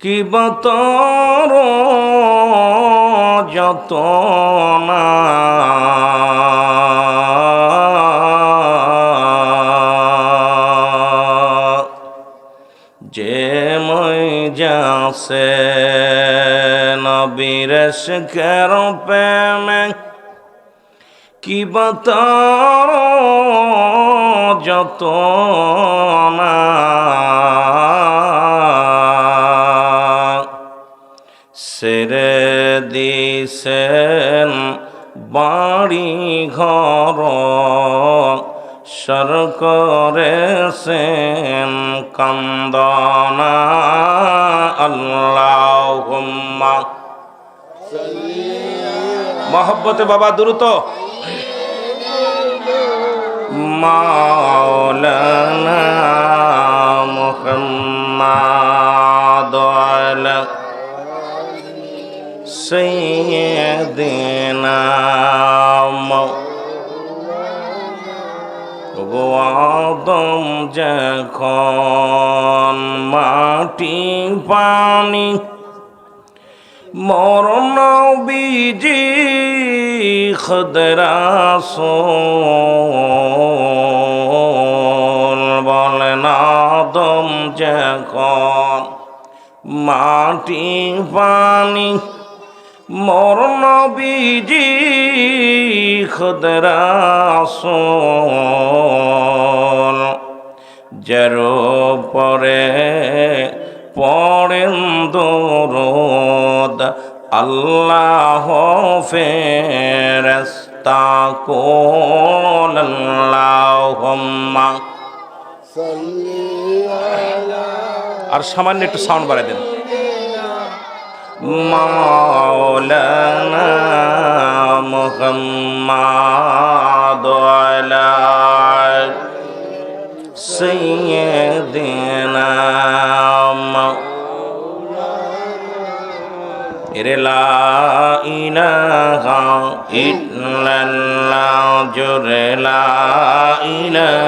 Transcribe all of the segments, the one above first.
কি বতর যত যে মই যাসে নবীরস কের প্রেমে কি বতর যত না দিছেন বাড়ি ঘর সর করেছেন কন্দনা আল্লাহ মহব্বতে বাবা দ্রুত। মাওলানা মুহাম্মাদ আদম যখন মাটি পানি মরণ বিজি খদরাস বলেন আদম যখন মাটি পানি মরণ বিজি খদরাস যার পরে পড়েন দরদ আল্লাহ ফেরস্তা আল্লাহুম্মা আর সামান্য একটু সাউন্ড বাড়াই দেন। مولانا محمد وعلى سيدنا مولانا لا إله إلا الله جر لا إله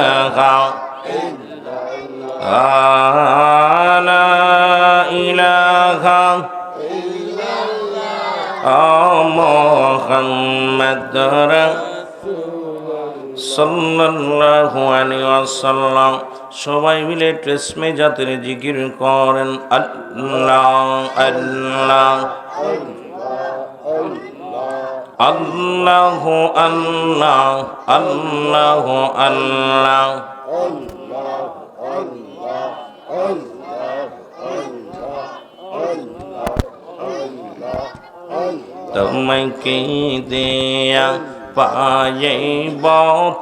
ওয়াসাল্লাম সবাই মিলে ট্রেসমে জাতের জিকির করেন আল্লাহ আল্লাহ আল্লাহ আল্লাহ আল্লাহ আল্লাহ। তোমাকে দেয়া পাইব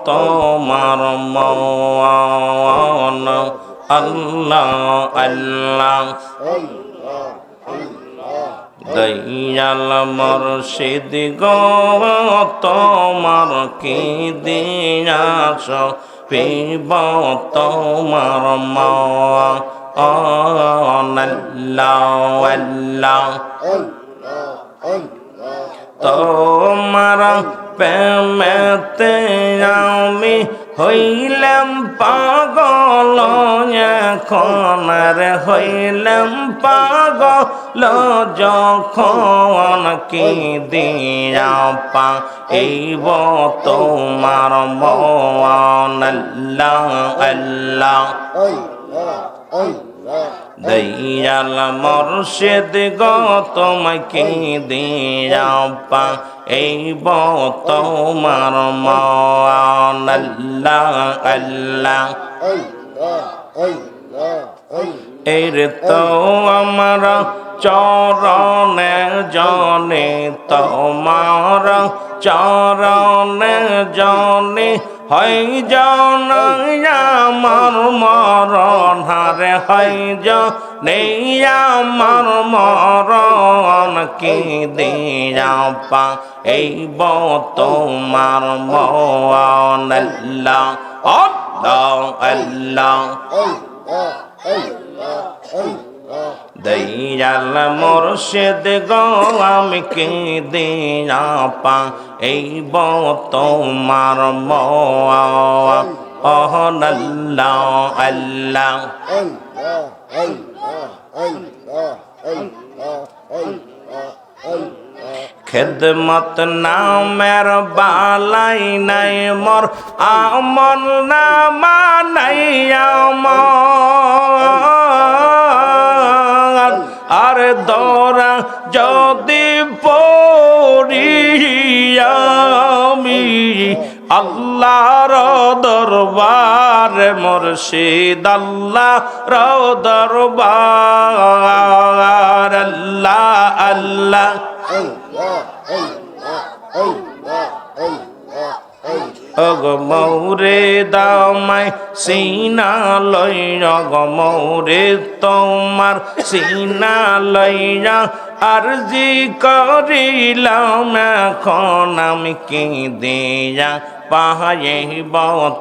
তোমার মন আল্লাহ আল্লাহ দয়াল মর্শিদ গো তোমার কি দিয়াছ পিব তোমার মন আল্লাহ আল্লাহ তোমার প্রেমেতে আমি হইলাম পাগল, এখন আর হইলাম পাগল। যখন কি দিয়া পা এইব তোমার মন আল্লাহ আল্লাহ। দয়াল মর্শেদ গো তোমাকে দিয়া পা এই তোমার মান, আল্লাহ আল্লাহ। এর তো আমার চরণে জনে তোমার চরণে জনে হই নাই আমার মরণ, হারে হই নেই আমার মরণ, কি দিয়া পা এই তোমার মন আল্লাহ আল্লাহ আল্লাহ দয়াল মুর্শিদ গো, আমি কি দিয়া পা এই তোমার মহন আল্লাহ আল্লাহ খেদমত নামের বালাই নাই মোর আমন নামা নাই আমার দরা যদি পড়িয়ামি আল্লাহর দরবার মুর্শিদ আল্লাহর দরবার আল্লাহ আল্লাহ। অগ মৌরে দামাই সিনা লইয়া গ মৌরে তোমার সিনা লইয়া আরজি করিলাম এখন আমি কি দিয়া পাহাইব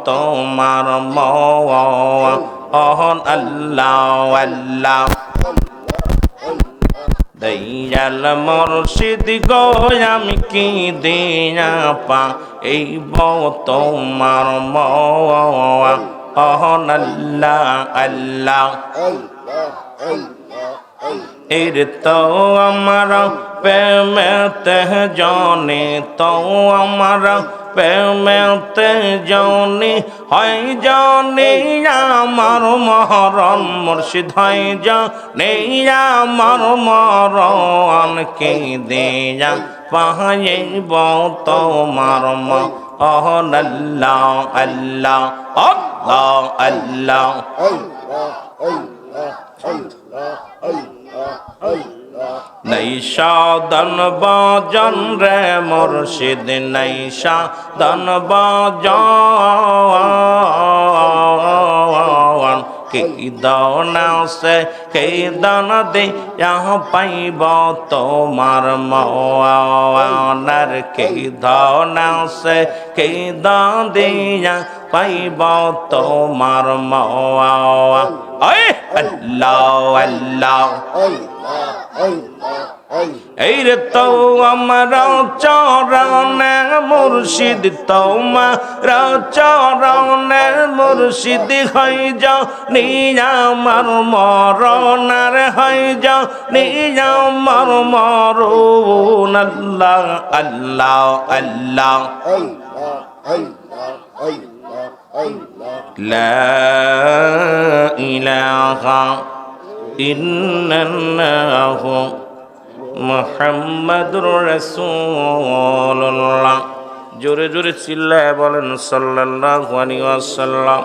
তোমার মহন আল্লাহ আল্লাহ। দয়াল মরশিদ গো আমি কি দিয়া পা এই তোমার মহন আল্লাহ আল্লাহ। এর তো আমার প্রেমেতে জনে তো আমার প্রেমেতে জনি হয় জনি আমার মহরণ মুর্শিদ হয় জনি আমার মরণ কে দেয়া পাহাইব তোমার মহন আল্লাহ আল্লাহ আল্লাহ আল্লাহ নৈশাদন বাজন রে মুর্শিদ নৈশাদন বাজন। কি দানা সে, কে দান দে পাইব তোমার মওয়ানার? কে দানা সে, কে দান দিয়া পাইব তোমার আল্লাহ আল্লাহ। এই রে তো আমার চরণে মুর্শিদ, তোমার চরণে মুর্শিদ হই যাও। নিয়া আমার মরণার হই যাও। নিয়া আমার মরণ, আল্লাহ আল্লাহ আল্লাহ। لا إله إلا الله মোহাম্মদুর রাসূলুল্লাহ জোরে জোরে চিল্লায় বলেন সাল্লাল্লাহু আলাইহি ওয়াসাল্লাম